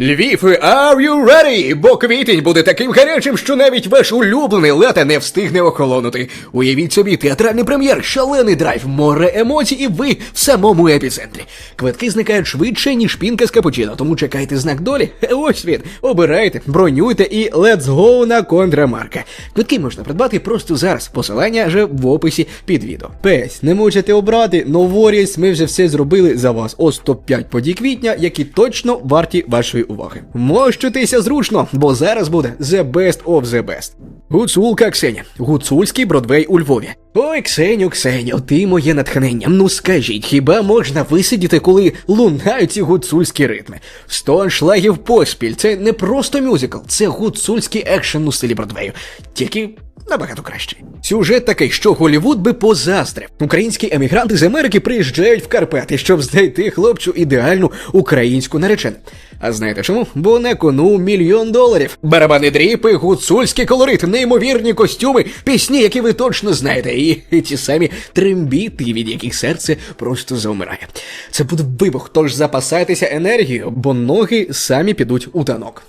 Львів, are you ready? Бо квітень буде таким гарячим, що навіть ваш улюблений лето не встигне охолонути. Уявіть собі, театральний прем'єр, шалений драйв, море емоцій, і ви в самому епіцентрі. Квитки зникають швидше, ніж пінка з капучино, тому чекайте знак долі. Е, Ось він. Обирайте, бронюйте і let's go на контрамарка. Квитки можна придбати просто зараз. Посилання вже в описі під відео. Песь, не можете обрати, новоріс, ми вже все зробили за вас. Ось топ-5 подій квітня, які точно варті вашої уваги. Мощуйтеся зручно, бо зараз буде the best of the best. Гуцулка Ксеня, гуцульський бродвей у Львові. Ой, Ксеню, Ксеню, ти моє натхнення. Ну скажіть, хіба можна висидіти, коли лунають ці гуцульські ритми? Сто аншлагів поспіль. Це не просто мюзикл, це гуцульський екшен у стилі Бродвею. Тільки набагато кращий. Сюжет такий, що Голівуд би позастрив. Українські емігранти з Америки приїжджають в Карпати, щоб знайти хлопчу ідеальну українську наречену. А знаєте чому? Бо на кону мільйон доларів. Барабани дріпи, гуцульський колорит, неймовірні костюми, пісні, які ви точно знаєте, і ті самі трембіти, від яких серце просто завмирає. Це буде вибух, тож запасайтеся енергією, бо ноги самі підуть у танок.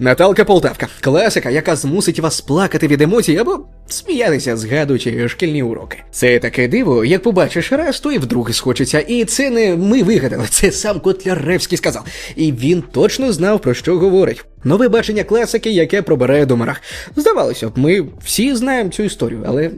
Наталка Полтавка, класика, яка змусить вас плакати від емоцій або сміятися, згадуючи шкільні уроки. Це таке диво, як побачиш раз, то і вдруге схочеться. І це не ми вигадали, це сам Котляревський сказав. І він точно знав про що говорить. Нове бачення класики, яке пробирає до марах. Здавалося б, ми всі знаємо цю історію, але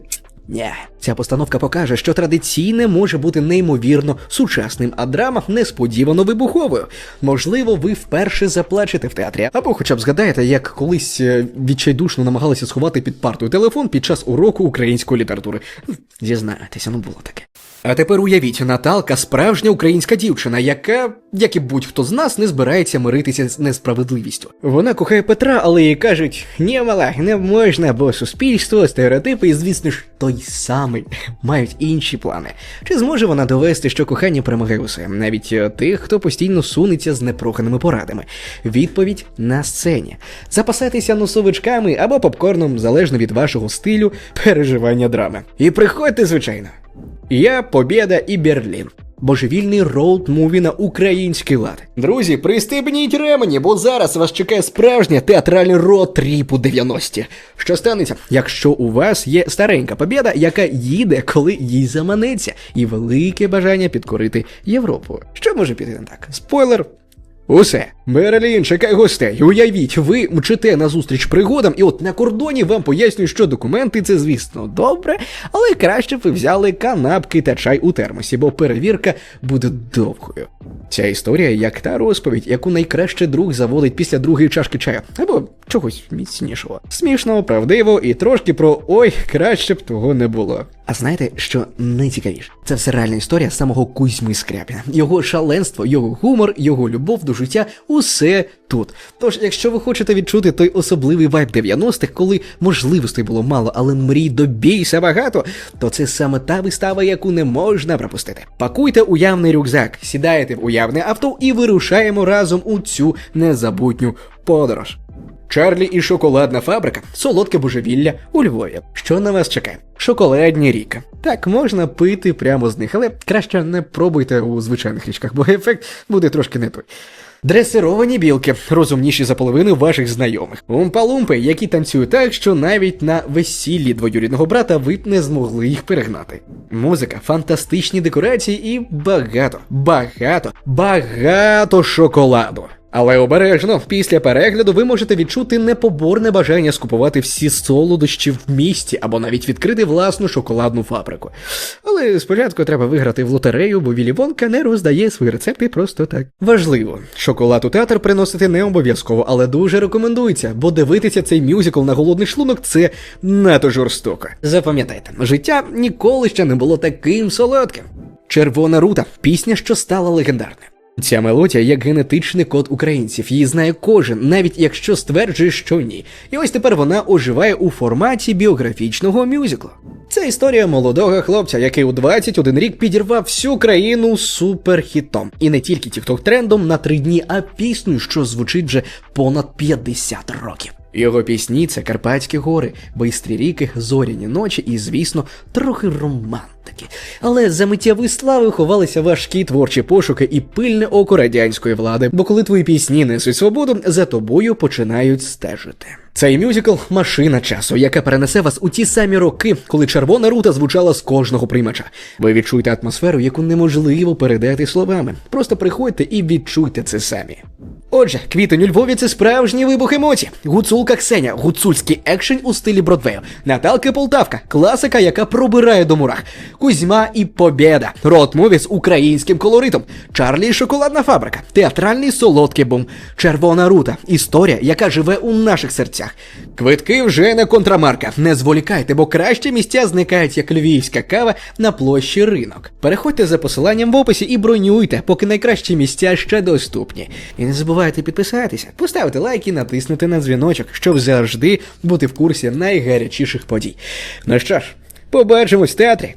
ні, ця постановка покаже, що традиційне може бути неймовірно сучасним, а драма несподівано вибуховою. Можливо, ви вперше заплачете в театрі, або хоча б згадаєте, як колись е, відчайдушно намагалися сховати під партою телефон під час уроку української літератури. Дізнаєтеся, ну було таке. А тепер уявіть, Наталка справжня українська дівчина, яка, як і будь-хто з нас, не збирається миритися з несправедливістю. Вона кохає Петра, але їй кажуть: ні, мала, не можна, бо суспільство, стереотипи і, звісно ж, той самий мають інші плани. Чи зможе вона довести, що кохання перемагає усе, навіть е, тих, хто постійно сунеться з непроханими порадами? Відповідь на сцені. Запасайтеся носовичками або попкорном, залежно від вашого стилю переживання драми. І приходьте, звичайно. Я, Побєда і Берлін. Божевільний роуд-муві на український лад. Друзі, пристебніть ремені, бо зараз вас чекає справжнє театральний рот-тріп у 90-ті. Що станеться, якщо у вас є старенька побєда, яка їде, коли їй заманеться, і велике бажання підкорити Європу. Що може піти не так? Спойлер. Усе, Берлін, чекай гостей. Уявіть, ви мчите на зустріч пригодам, і от на кордоні вам пояснюють, що документи це, звісно, добре, але краще б ви взяли канапки та чай у термосі, бо перевірка буде довгою. Ця історія як та розповідь, яку найкраще друг заводить після другої чашки чаю, або чогось міцнішого. Смішно, правдиво і трошки про ой, краще б того не було. А знаєте, що найцікавіше? Це все реальна історія самого Кузьми Скряпіна. Його шаленство, його гумор, його любов до життя усе тут. Тож, якщо ви хочете відчути той особливий вайб 90-х, коли можливостей було мало, але мрій до бійся багато, то це саме та вистава, яку не можна пропустити. Пакуйте уявний рюкзак, сідаєте в уявне авто і вирушаємо разом у цю незабутню подорож. Чарлі і шоколадна фабрика, солодке божевілля у Львові. Що на вас чекає? Шоколадні ріки. Так, можна пити прямо з них, але краще не пробуйте у звичайних річках, бо ефект буде трошки не той. Дресировані білки, розумніші за половину ваших знайомих. Умпалумпи, які танцюють так, що навіть на весіллі двоюрідного брата ви б не змогли їх перегнати. Музика, фантастичні декорації і багато, багато, багато шоколаду. Але обережно, після перегляду ви можете відчути непоборне бажання скупувати всі солодощі в місті або навіть відкрити власну шоколадну фабрику. Але спочатку треба виграти в лотерею, бо Вілі Вонка не роздає свої рецепти просто так. Важливо, шоколад у театр приносити не обов'язково, але дуже рекомендується, бо дивитися цей мюзикл на голодний шлунок це надто жорстоко. Запам'ятайте, життя ніколи ще не було таким солодким. Червона рута пісня, що стала легендарною. Ця мелодія як генетичний код українців. Її знає кожен, навіть якщо стверджує, що ні. І ось тепер вона оживає у форматі біографічного мюзикла. Це історія молодого хлопця, який у 21 рік підірвав всю країну суперхітом. І не тільки тікток трендом на три дні, а піснею, що звучить вже понад 50 років. Його пісні це Карпатські гори, бистрі ріки, зоряні ночі і, звісно, трохи романтики. Але за миттєвої слави ховалися важкі творчі пошуки і пильне око радянської влади, бо коли твої пісні несуть свободу, за тобою починають стежити. Цей мюзикл машина часу, яка перенесе вас у ті самі роки, коли червона рута звучала з кожного приймача. Ви відчуєте атмосферу, яку неможливо передати словами. Просто приходьте і відчуйте це самі. Отже, квітень у Львові це справжній вибух емоцій. Гуцулка Ксеня, гуцульський екшень у стилі Бродвею. Наталка Полтавка, класика, яка пробирає до мурах. Кузьма і Побєда. Рот-мові з українським колоритом. Чарлі і шоколадна фабрика. Театральний солодкий бум. Червона рута. Історія, яка живе у наших серцях. Квитки вже на контрамарка. Не зволікайте, бо кращі місця зникають як львівська кава на площі ринок. Переходьте за посиланням в описі і бронюйте, поки найкращі місця ще доступні. І не забувайте підписатися, поставити лайк і натиснути на дзвіночок, щоб завжди бути в курсі найгарячіших подій. Ну що ж, побачимось в театрі.